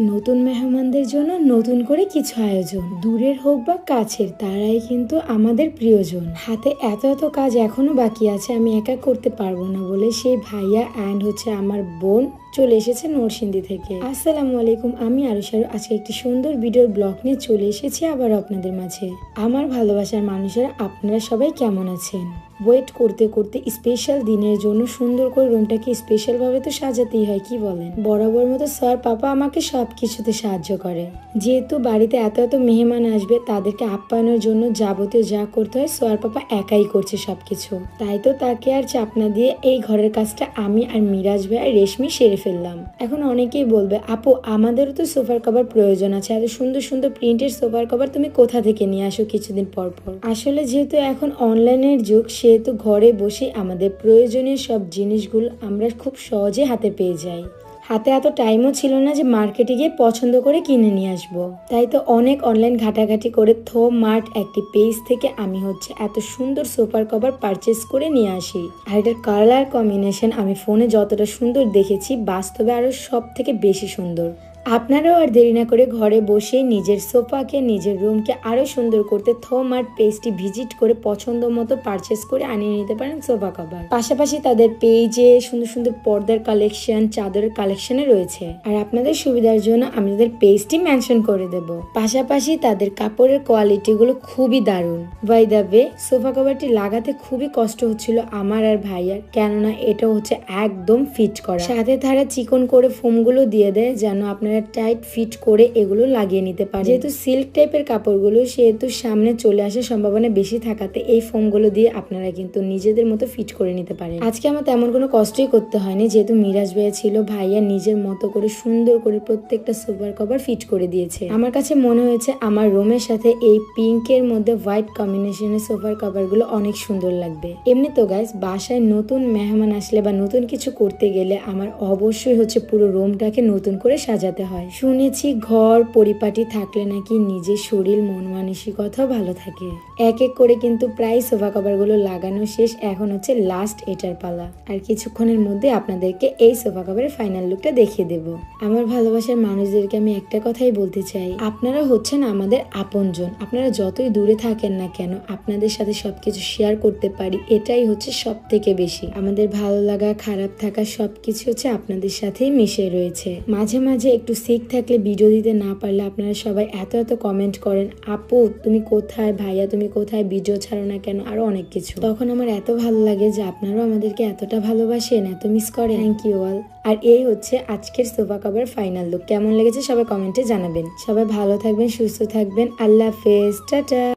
নতুন মেহমানদের জন্য নতুন করে কিছু আয়োজন। দূরের হোক বা কাছের, তারাই কিন্তু আমাদের প্রিয়জন। হাতে এত এত কাজ এখনও বাকি আছে, আমি একা করতে পারব না বলে সেই ভাইয়া অ্যান্ড হচ্ছে আমার বোন চলে এসেছে নরসিংদী থেকে। আসসালামু আলাইকুম, আমি আরুষারু আজকে একটি সুন্দর ভিডিওর ব্লগ নিয়ে চলে এসেছি আবার আপনাদের মাঝে। আমার ভালোবাসার মানুষেরা, আপনারা সবাই কেমন আছেন? ওয়েট করতে করতে স্পেশাল দিনের জন্য সুন্দর করে রুমটাকে স্পেশাল ভাবে তো সাজাতেই হয়, কি বলেন? বরাবর মতো স্যার পাপা আমাকে সব কিছুতে সাহায্য করে। যেহেতু বাড়িতে এত এত মেহমান আসবে, তাদেরকে আপ্যায়নের জন্য যাবতীয় যা করতে হয় সোয়ার পাপা একাই করছে সবকিছু। তাই তো তাকে আর চাপনা দিয়ে এই ঘরের কাজটা আমি আর মিরাজ ভাই আর রেশমি সেরে ফেললাম। এখন অনেকেই বলবে, আপু, আমাদেরও তো সোফার কভার প্রয়োজন আছে। এত সুন্দর সুন্দর প্রিন্টের সোফার কভার তুমি কোথা থেকে নিয়ে আসো কিছুদিন পর পর? আসলে যেহেতু এখন অনলাইনের যুগ, সেহেতু ঘরে বসে আমাদের প্রয়োজনীয় সব জিনিসগুলো আমরা খুব সহজে হাতে পেয়ে যাই। হাতে এত টাইমও ছিল না যে মার্কেটে গিয়ে পছন্দ করে কিনে নিয়ে আসব। তাই তো অনেক অনলাইন ঘাটাঘাটি করে থো মার্ট একটি পেজ থেকে আমি হচ্ছে এত সুন্দর সোফার কভার পারচেস করে নিয়ে আসি। আর এটার কালার কম্বিনেশন আমি ফোনে যতটা সুন্দর দেখেছি, বাস্তবে আরও সব থেকে বেশি সুন্দর। আপনারাও আর দেরি না করে ঘরে বসে নিজের সোফাকে, নিজের রুমকে আরও সুন্দর করতে থোম আর্ট পেজটি ভিজিট করে পছন্দ মতো পারচেস করে আনিয়ে নিতে পারেন সোফা কভার। পাশাপাশি তাদের পেজে সুন্দর সুন্দর পর্দার কালেকশন চাদরের কালেকশনে রয়েছে। আর আপনাদের সুবিধার জন্য আমি তাদের পেজটি মেনশন করে দেব। পাশাপাশি তাদের কাপড়ের কোয়ালিটি গুলো খুবই দারুণ। বাই দ্য ওয়ে সোফা কভারটি লাগাতে খুবই কষ্ট হচ্ছিল আমার আর ভাইয়ার, কেননা এটা হচ্ছে একদম ফিট করা। সাথে তারা চিকন করে ফোমগুলো দিয়ে দেয় যেন আপনারা টাইট ফিট করে এগুলো লাগিয়ে নিতে পারে। যেহেতু সিল্ক টাইপের কাপড়গুলো সেহেতু সামনে চলে আসার সম্ভাবনা বেশি থাকাতে এই ফোমগুলো দিয়ে আপনারা কিন্তু নিজেদের মতো ফিট করে নিতে পারেন। আজকে আমার তেমন কোনো কষ্টই করতে হয়নি, যেহেতু মিরাজ ভাইয়া ছিল, ভাইয়া নিজের মতো করে সুন্দর করে প্রত্যেকটা সুপার কভার ফিট করে দিয়েছে। আমার কাছে মনে হয়েছে আমার রুমের সাথে এই পিঙ্কের মধ্যে হোয়াইট কম্বিনেশনের সোফার কভারগুলো অনেক সুন্দর লাগবে। এমনি তো গাইস বাসায় নতুন মেহমান আসলে বা নতুন কিছু করতে গেলে আমার অবশ্যই হচ্ছে পুরো রুমটাকে নতুন করে সাজাতে হয়। শুনেছি ঘর পরিপাটি থাকলে নাকি নিজের শরীর, মন মানসিকতাও ভালো থাকে। এক এক করে কিন্তু প্রায় সোফা কভারগুলো লাগানো শেষ, এখন হচ্ছে লাস্ট এটার পালা। আর কিছুক্ষণের মধ্যে আপনাদেরকে এই সোফা কভারের ফাইনাল লুকটা দেখিয়ে দেব। আমার ভালোবাসার মানুষদেরকে আমি একটা কথাই বলতে চাই। আপনারা হচ্ছেন আমাদের আপনজন। আপনারা যতই দূরে থাকেন না কেন, আপনাদের সাথে সবকিছু শেয়ার করতে পারি, এটাই হচ্ছে সব থেকে বেশি। আমাদের ভালো লাগা, খারাপ থাকা সবকিছু হচ্ছে আপনাদের সাথেই মিশে রয়েছে। মাঝে মাঝে একটু সিক থাকলে ভিডিও দিতে না পারলে আপনারা সবাই এত এত কমেন্ট করেন, আপু, তুমি কোথায় ভাইয়া? তুমি কোথায়? ভিডিও ছাড়ো না কেন? আরও অনেক কিছু। তখন আমার এত ভালো লাগে যে আপনারাও আমাদেরকে এতটা ভালোবাসেন, এত মিস করে থ্যাংক ইউ অল আর এই হচ্ছে আজকের সোফা কভার ফাইনাল লুক কেমন লেগেছে সবাই কমেন্টে জানাবেন। সবাই ভালো থাকবেন, সুস্থ থাকবেন। আল্লাহ হাফেজ। টাটা।